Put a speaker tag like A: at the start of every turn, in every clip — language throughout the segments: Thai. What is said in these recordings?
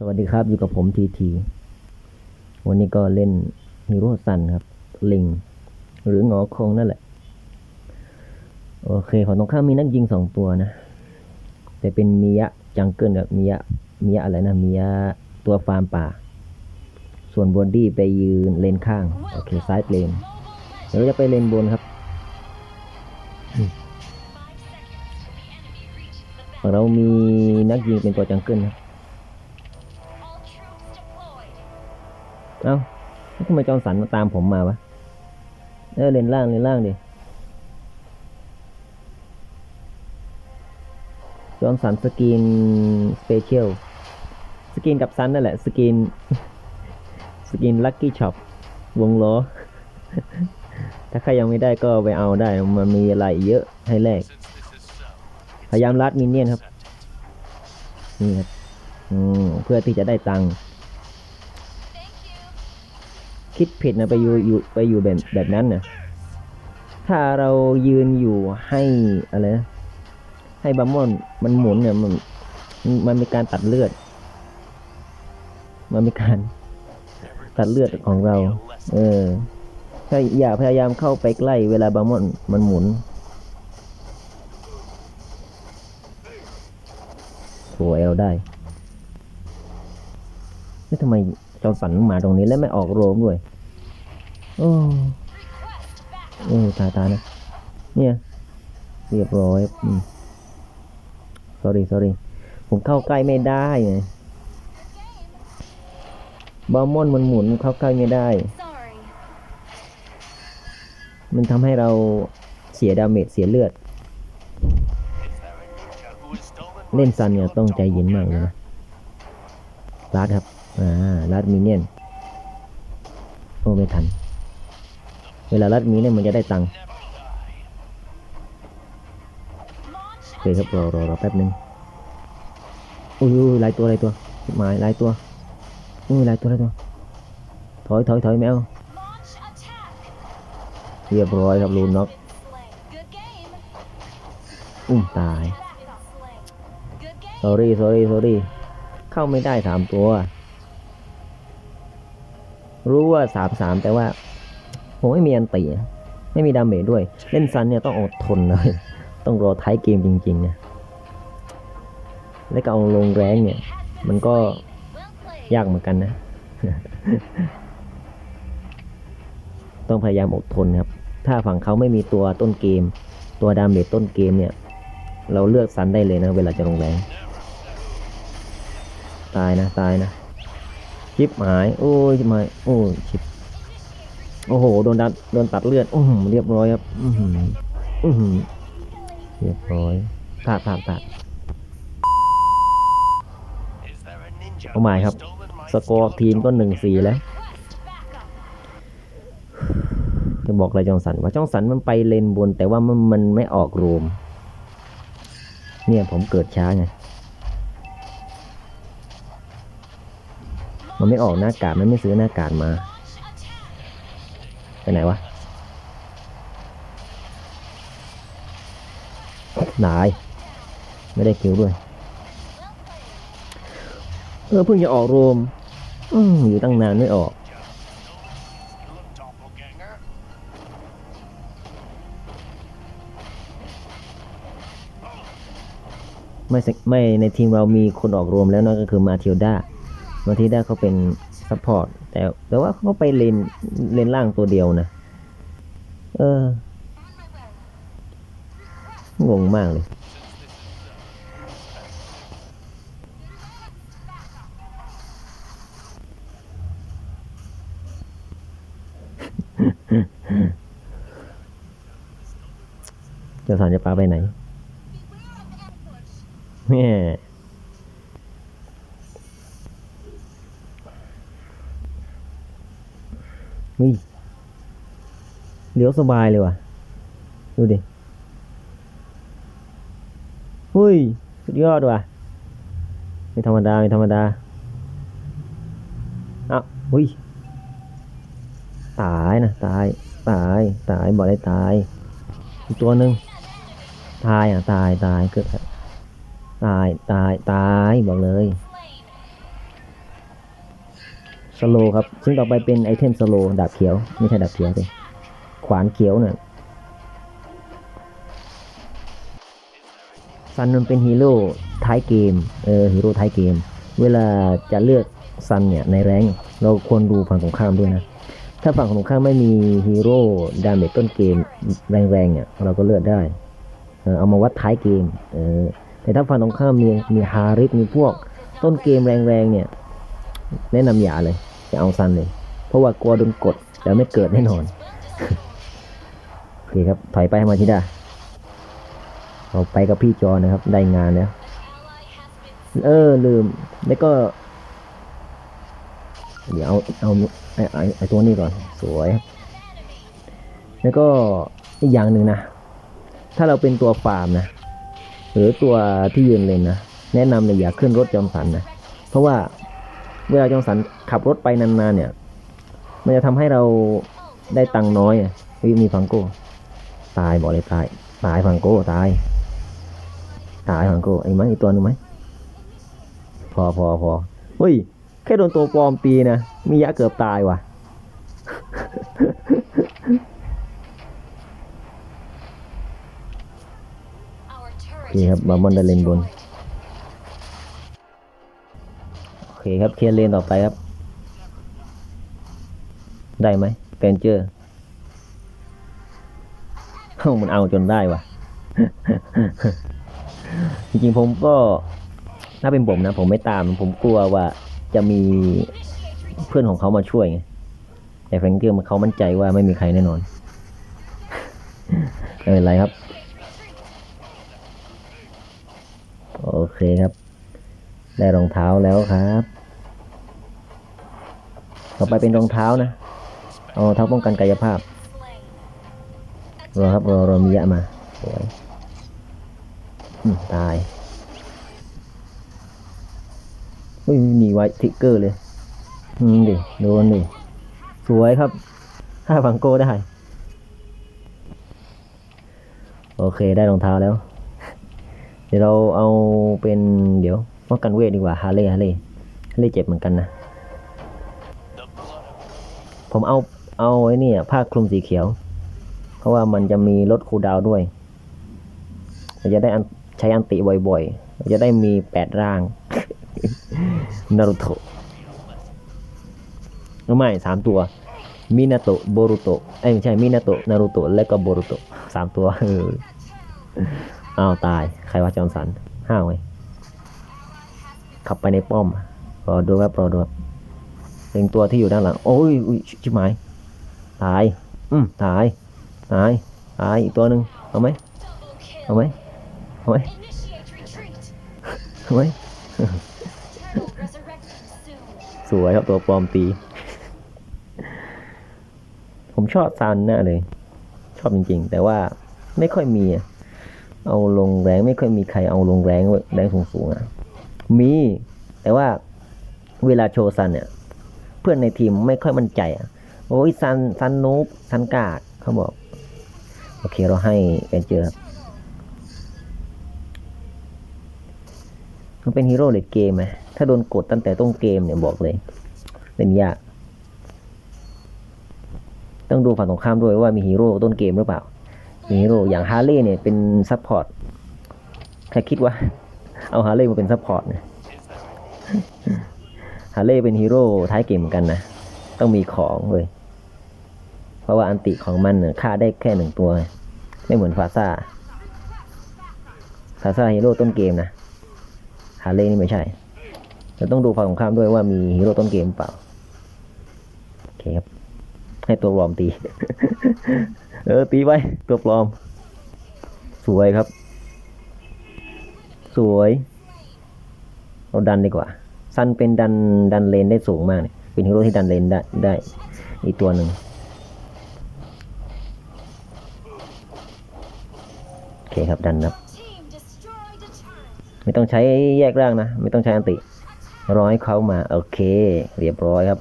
A: สวัสดีครับอยู่กับผมทีทีวันนี้ก็เล่นฮีโร่ซันครับ ลิง หรือหงอคงนั่นแหละ โอเคของตรงข้ามมีนักยิงสองตัวนะ แต่เป็นมิยะจังเกิลกับมิยะมิยะอะไรนะมิยะตัวฟาร์มป่า ส่วนบอนดี้ไปยืนเลนข้าง โอเคซ้ายเลนเดี๋ยวเราจะไปเลนบนครับ เรามีนักยิงเป็นตัวจังเกิลครับ เอ้าแล้วทำไมจอนสันมาตามผมมาวะ เออเลนล่างเลนล่างดิ จอนสันสกรีนสเปเชียล สกรีนกับซันนั่นแหละ สกรีนสกรีนลัคกี้ช็อป วงล้อ ถ้าใครยังไม่ได้ก็ไปเอาได้ มันมีอะไรเยอะให้แลก พยายามลัดมินเนี่ยนครับ นี่ครับ อืม เพื่อที่จะได้ตังค์ คิดผิดนะไปอยู่อยู่ไปอยู่แบบแบบนั้นนะถ้าเรายืนอยู่ให้อะไรนะให้บัมมอนมันหมุนเนี่ยมันมันมีการตัดเลือด มันมีการตัดเลือดของเรา เออถ้าอย่าพยายามเข้าไปใกล้เวลาบัมมอนมันหมุนโถเอลได้แล้วทำไม จอร์นสันมาตรงนี้แล้วไม่ออกโรมด้วย โอ้โอ้ตายตายนะ เนี่ย เรียบร้อยอืม sorry sorry ผมเข้าใกล้ไม่ได้ไงบอลมอนมันหมุนเข้าใกล้ไม่ได้ มันทำให้เราเสียดาเมจเสียเลือด เล่นซันเนี่ยต้องใจเย็นมากเลยนะลัดครับ อ่าลัดมีเนียนโอ้ไม่ทัน เวลาลัดมีเนี่ยมันจะได้ตังค์โอเคครับรอรอรอแป๊บนึงอุ้ยอุ้ยหลายตัวหลายตัวหมายหลายตัวอุ้ยหลายตัวหลายตัวถอยถอยถอยแมว
B: Launch attack.
A: เรียบร้อยครับลูนน็อก
B: Slain. Good game.
A: อุ้มตาย
B: That's slain. Good game.
A: sorry sorry sorry เข้าไม่ได้สามตัว รู้ว่าสามสามแต่ว่า ผมไม่มีอันตีอะไม่มีดาเมจด้วย เล่นซันเนี่ยต้องอดทนเลยต้องรอท้ายเกมจริงๆนะแล้วก็เอาลงแรงเนี่ย มันก็
B: Well played.
A: ยากเหมือนกันนะ ต้องพยายามอดทนครับ ถ้าฝั่งเขาไม่มีตัวต้นเกม ตัวดาเมจต้นเกมเนี่ย เราเลือกซันได้เลยนะ เวลาจะลงแรง ตายนะ ตายนะ ชิปหาย โอ้ยชิบหายโอ้ยชิปโอ้โหโดนดัดโดนตัดเลือดอือหือเรียบร้อยครับ อือหืออือหือเรียบร้อยพลาดพลาดพลาดเอาใหม่ครับ สกอร์ทีมก็หนึ่งสี่แล้ว จะบอกอะไรจองสันว่าจองสันมันไปเลนบน แต่ว่ามันมันไม่ออกโรมเนี่ยผมเกิดช้าไง มันไม่ออกหน้ากากมันไม่ซื้อหน้ากากมา ไปไหนวะนาย ไม่ได้คิวด้วย เออเพิ่งจะออกโรมอืมอยู่ตั้งนานไม่ออกไม่ไม่ในทีมเรามีคนออกรวมแล้วนะก็คือมาเทลดา มาเทลดาเขาเป็นซัพพอร์ตแต่แต่ว่าเขาไปเลนเลนล่างตัวเดียวนะ เออ งงมากเลยจ้าสารจะปาไปไหนแม่เฮ้ย เลี้ยวสบายเลยว่ะ ดูดิเฮ้ย สุดยอดว่ะ ไม่ธรรมดา ไม่ธรรมดาอ้าวอุ้ย ตายนะ ตาย ตาย ตาย บอกได้ตาย อีกตัวหนึ่งตายอะ ตาย ตาย เกิด ตาย ตาย ตาย บอกเลย สโลครับ ซึ่งต่อไปเป็นไอเทมสโลดาบเขียว ไม่ใช่ดาบเขียวสิขวานเขียวน่ะซันมันเป็นฮีโร่ท้ายเกม เออฮีโร่ท้ายเกม เวลาจะเลือกซันเนี่ยในแรงเราควรดูฝั่งตรงข้ามด้วยนะ ถ้าฝั่งตรงข้ามไม่มีฮีโร่ดาเมจต้นเกมแรงๆเนี่ยเราก็เลือกได้เออเอามาวัดท้ายเกม เออ แต่ถ้าฝั่งตรงข้ามมีมีฮาริสมีพวกต้นเกมแรงๆเนี่ยแนะนำอย่าเลย จะเอาซันเลย เพราะว่ากลัวโดนกดแล้วไม่เกิดแน่นอนโอเคครับถอยไปมาชิดาเราไปกับพี่จอนะครับ ได้งานแล้วเออลืม แล้วก็ เดี๋ยวเอาเอาไอ้ไอ้ไอ้ตัวนี้ก่อน สวยแล้วก็อีกอย่างหนึ่งนะ ถ้าเราเป็นตัวฟาร์มนะ หรือตัวที่ยืนเลนนะ แนะนำเลยอย่าขึ้นรถจอมสันนะ เพราะว่า เวลาจอมสันขับรถไปนานๆเนี่ย มันจะทำให้เราได้ตังค์น้อยอุ้ยมีฟังโก้ ตายบอกเลยตาย ตายฟังโก้ตาย ตายฟังโก้ไอ้ไหมอีกตัวนึงไหมพอพอพอเฮ้ย แค่โดนตัวปลอมตีนะ มียะเกือบตายว่ะ โอเคครับบามอนได้เลนบน คครับเคลียร์เลนต่อไปครับ ได้ไหมเปนเจอร์เฮ้มันเอาจนได้ว่ะ จริงๆผมก็ ถ้าเป็นผมนะ ผมไม่ตาม ผมกลัวว่าจะมีเพื่อนของเขามาช่วยไงแต่แฟรงเกอร์มันเขามั่นใจว่าไม่มีใครแน่นอนไม่เป็นไรครับ โอเคครับ ได้รองเท้าแล้วครับ ต่อไปเป็นรองเท้านะเอารองเท้าป้องกันกายภาพรอครับรอรอมียะมาสวยอืมตายเฮ้ยหนีไว้ทิกเกอร์เลยอืมดิโดนดิสวยครับห้าฟังโก้ได้ โอเคได้รองเท้าแล้ว เดี๋ยวเราเอาเป็นเดี๋ยวป้องกันเวทดีกว่าฮาเล่ฮาเล่ฮาเล่เจ็บเหมือนกันนะ ผมเอาเอาไอ้นี่ผ้าคลุมสีเขียว เพราะว่ามันจะมีลดคูดาวด้วยเราจะได้ใช้อันติบ่อยๆเราจะได้มีแปดร่างนารุโตะไม่สามตัวมินาโตะโบรุโตะเอ้ไม่ใช่มินาโตะนารุโตะและก็โบรุโตะสามตัวเอออ้าวตาย ใครว่าจอนสันห้าวไงขับไปในป้อมรอดูครับรอดูครับ เป็นตัวที่อยู่ด้านหลัง โอ้ยอุ้ยชิบหายตาย อืมตาย ตาย ตาย อีกตัวหนึ่งเอาไหมเอาไหมเอาไหมเอาไหมสวยครับตัวปลอมตี ผมชอบซานน่าเลย ชอบจริงๆ แต่ว่าไม่ค่อยมี เอาลงแรงไม่ค่อยมีใครเอาลงแรงแรงสูงๆอะ มี แต่ว่าเวลาโชว์ซันเนี่ย เพื่อนในทีมไม่ค่อยมั่นใจอะโอ้ยซันซันนูบซันกากเขาบอก โอเคเราให้กันเจอครับมันเป็นฮีโร่เลดเกมไหมถ้าโดนกดตั้งแต่ต้นเกมเนี่ยบอกเลย เป็นยาก ต้องดูฝั่งตรงข้ามด้วยว่ามีฮีโร่ต้นเกมหรือเปล่า มีฮีโร่อย่างฮาร์เลย์เนี่ยเป็นซัพพอร์ตใครคิดว่า เอาฮาร์เลย์มาเป็นซัพพอร์ตเนี่ยาเลย์เป็นฮีโร่ท้ายเกมเหมือนกันนะ ต้องมีของเลย เพราะว่าอันติของมันเนี่ยฆ่าได้แค่หนึ่งตัว ไม่เหมือนฟาซ่าฟาซ่าฮีโร่ต้นเกมนะฮาเลย์นี่ไม่ใช่เราต้องดูฝั่งตรงข้ามด้วยว่ามีฮีโร่ต้นเกมเปล่าโอเคครับ ให้ตัวปลอมตี เออตีไปตัวปลอม สวยครับ สวย เราดันดีกว่า ซันเป็นดันดันเลนได้สูงมากเนี่ยเป็นฮีโร่ที่ดันเลนได้ได้ อีกตัวหนึ่งโอเคครับดันครับ ไม่ต้องใช้แยกร่างนะ ไม่ต้องใช้อันติ ร้อให้เขามา โอเค เรียบร้อยครับ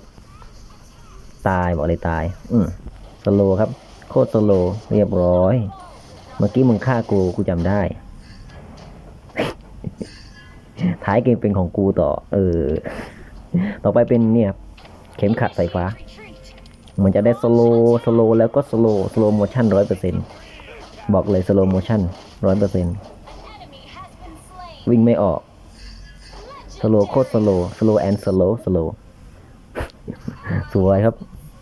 A: ตายบอกเลยตาย อืมสโลครับ โคตรสโลเรียบร้อย เมื่อกี้มึงฆ่ากูกูจำได้ ท้ายเกมเป็นของกูต่อ เออ ต่อไปเป็นเนี่ยเข็มขัดสายฟ้า
B: Retreat.
A: มันจะได้สโลสโลแล้วก็สโลสโลโมชั่นร้อยเปอร์เซ็นบอกเลยสโลโมชั่นร้อยเปอร์เซ็น
B: An enemy has been slain.
A: วิ่งไม่ออกสโลโคตรสโลสโลแอนสโลสโลสวยครับ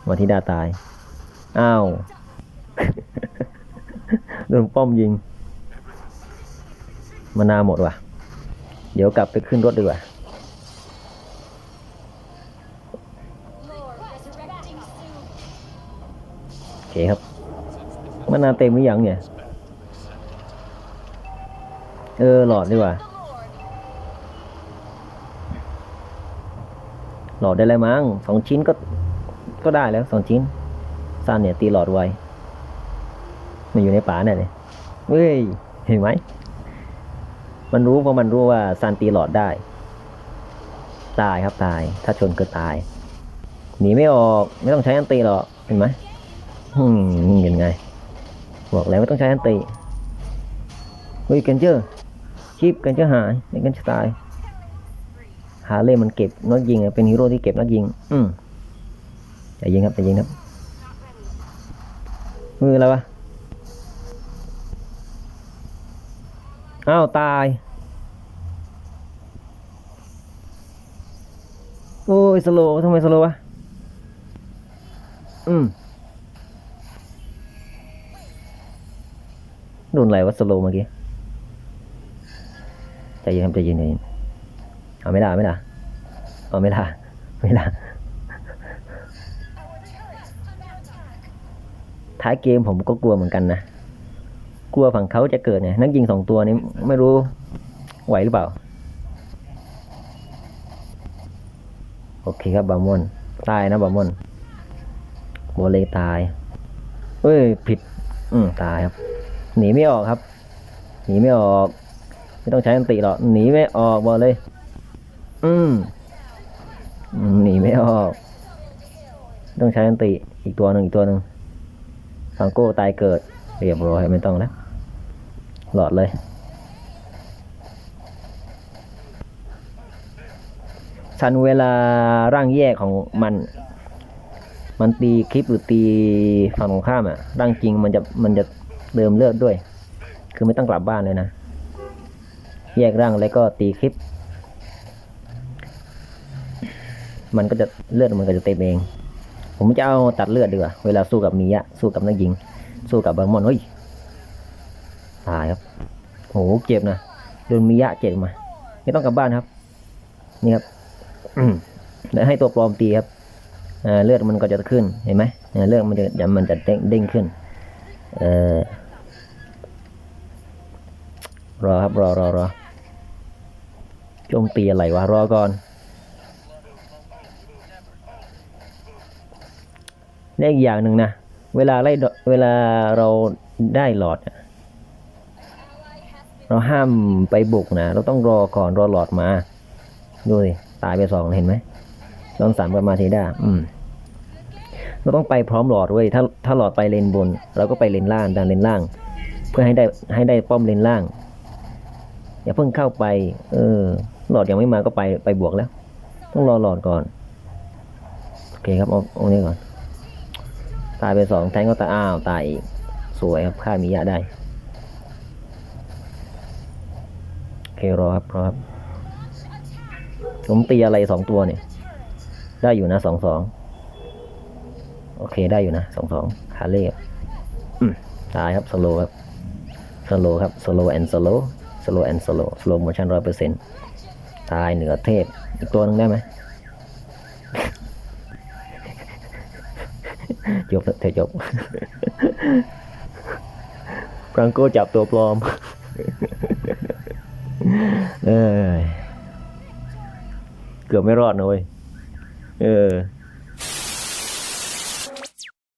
A: วัทิดาตาย อ้าว โดนป้อมยิง มานาหมดว่ะ เดี๋ยวกลับไปขึ้นรถดีกว่า โอเคครับมานนาเต็มหรือยังเนี่ย เออ หลอดดีกว่า หลอดได้แล้วมั้งสองชิ้นก็ ก็ได้แล้วสองชิ้นซันเนี่ยตีหลอดไว มันอยู่ในป่าเนี่ยเลยเฮ้ย เห็นไหม มันรู้เพราะมันรู้ว่าซันตีหลอดได้ ตายครับตาย ถ้าชนก็ตาย หนีไม่ออกไม่ต้องใช้อันตีหรอกเห็นไหมอืมนี่เห็นไง บอกแล้วไม่ต้องใช้อันตีเฮ้ยกันเจอชีพกันเจอหายกันจะตายฮาเล่มันเก็บนักยิงเป็นฮีโร่ที่เก็บนักยิง อืมจะยิงครับจะยิงครับมืออะไรวะ อ้าวตาย โอ้ยสโลว์ทำไมสโลว์วะ อืมโดนอะไรวะสโลว์เมื่อกี้ใจเย็นครับใจเย็นใจเย็นเอาไม่ได้ไม่ได้เอาไม่ได้ไม่ได้ท้ายเกมผมก็กลัวเหมือนกันนะ กลัวฝั่งเขาจะเกิดเนี่ย นักยิงสองตัวนี้ไม่รู้ไหวหรือเปล่า โอเคครับบามอนตายนะบามอนโบเลตายเอ้ยผิด อืมตายครับ หนีไม่ออกครับ หนีไม่ออก ไม่ต้องใช้อันติหรอกหนีไม่ออกบอกเลย อืมอืมหนีไม่ออก ต้องใช้อันติอีกตัวหนึ่งอีกตัวหนึ่งฟังโก้ตายเกิด เรียบร้อยไม่ต้องแล้ว หลอดเลยชันเวลาร่างแยกของมัน มันตีคลิปหรือตีฝั่งตรงข้ามอะร่างจริงมันจะมันจะเดิมเลือดด้วย คือไม่ต้องกลับบ้านเลยนะ แยกร่างแล้วก็ตีคลิป มันก็จะเลือดมันก็จะเต็มเอง ผมจะเอาตัดเลือดดีกว่าเวลาสู้กับมียะสู้กับนักยิง สู้กับบางมอนเฮ้ยตายครับ โหเจ็บนะโดนมียะเจ็บมา ไม่ต้องกลับบ้านครับ นี่ครับแล้วให้ตัวปลอมตีครับเลือดมันก็จะขึ้นเห็นไหมเลือดมันจะมันจะเด้งเด้งขึ้นเออรอครับรอรอรอโจมตีอะไรวะรอก่อนและอีกอย่างหนึ่งนะ เวลาไล่เวลาเราได้หลอดอะ เราห้ามไปบุกนะ เราต้องรอก่อนรอหลอดมา ดูสิตายไปสองเห็นไหมลองสามกับมาเทด้าอืม เราต้องไปพร้อมหลอดเว้ยถ้าถ้าหลอดไปเลนบน เราก็ไปเลนล่างดันเลนล่าง เพื่อให้ได้ให้ได้ป้อมเลนล่าง อย่าเพิ่งเข้าไป เออ หลอดยังไม่มาก็ไปไปบวกแล้ว ต้องรอหลอดก่อน โอเคครับเอาเอานี้ก่อน ตายไปสองแทงก็ตายอ้าวตายอีกสวยครับฆ่ามิยะได้ โอ เครอครับรอครับ ผมตีอะไรสองตัวเนี่ย ได้อยู่นะสองสองโอเคได้อยู่นะสองสองฮาเล่ตายครับสโลครับสโลครับสโลแอนสโลสโลแอนสโลสโลโมชั่นร้อยเปอร์เซ็นต์ตายเหนือเทพ อีกตัวนึงได้ไหมจบเถอะเธอจบฟรังโกจับตัวปลอม เออ เกือบไม่รอดนะเว้ย เออ